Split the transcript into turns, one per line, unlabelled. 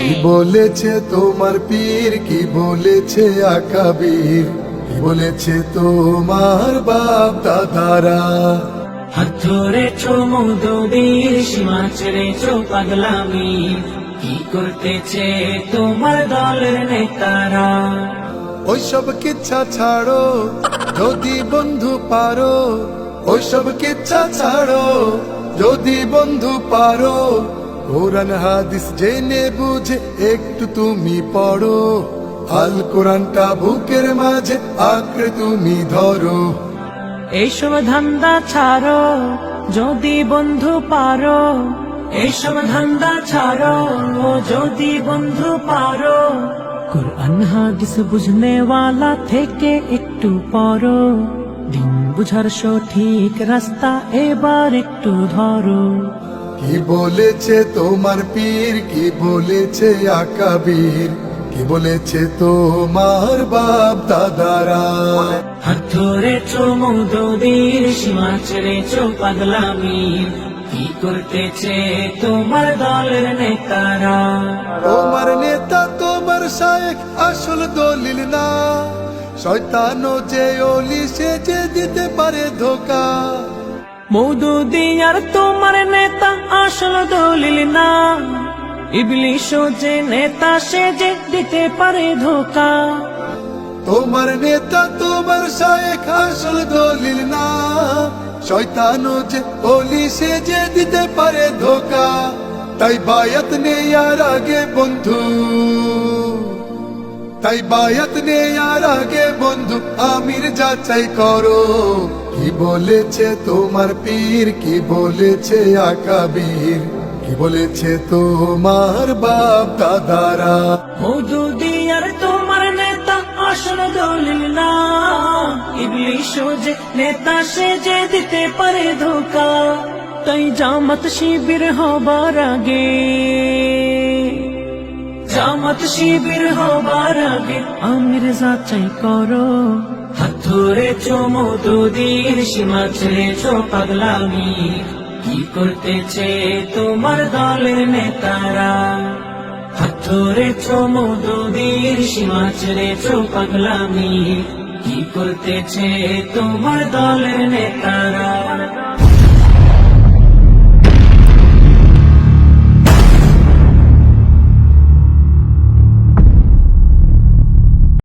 কি বলেছে তোমার পীর? কি বলেছে আকাবীর? কি বলেছে তোমার বাপ দাদারা?
হাত ধরেছো মধুবীর সীমা ছেড়েছো পাগলামি কি করতেছে তোমার দলের নেতারা?
ওইসব কিচ্ছা ছাড়ো যদি বন্ধু পারো। ওইসব কিচ্ছা ছাড়ো যদি বন্ধু পারো। কোরআন হাদিস জেনে বুঝে একটু তুমি পড়ো। আল কোরআনটা বুকের মাঝে আঁকড়ে তুমি ধরো।
এইসব ধান্দা ছাড়ো, যদি বন্ধু পারো। এইসব ধান্দা ছাড়ো যদি বন্ধু পারো। কোরআন হাদিস বুঝনে ওয়ালা থেকে একটু পড়ো। দিন বুঝার সঠিক রাস্তা এবার একটু ধরো।
কি বলেছে তোমার পীর? কি বলেছে আকাবীর? কি বলেছে তোমার বাপ দাদারা?
হাত ধরেছো মধুবীর সীমা ছেড়েছো পাগলামি কি করতেছে তোমার দলের নেতারা?
তোমার নেতা তোমার শায়েক আসল দলিল না। শয়তানও যে অলি সে যে দিতে পারে ধোকা।
মৌদুদি আর তোমার নেতা আসল দলিল না। ইবলিশ যে নেতা, সে যে দিতে পারে ধোকা।
তোমার নেতা, তোমার শায়েক আসল দলিল না। শয়তানও যে বলি, সে যে দিতে পারে ধোকা। তাই বায়াত নেয়ার আগে বন্ধু। তাই বায়াত নেয়ার আগে, বন্ধু, আমির যাচাই করো। কি বলেছে তোমার পীর? কি বলেছে আকাবীর? কি বলেছে তোমার বাপ দাদারা?
মৌদুদি আর তোমার নেতা আসল দলিল না। ইবলিশ যে নেতা, সে যে দিতে পারে ধোকা। তাই জামাত শিবির হবার আগে। জামাত শিবির হবার আগে আমির যাচাই করো। হাত ধরেছো মধুদির সীমা ছেড়েছো পাগলামি। কি করতেছে তোমার দলের নেতারা? হাত ধরেছো মধুদির সীমা ছেড়েছো পাগলামি। কি করতেছে তোমার দলের নেতারা?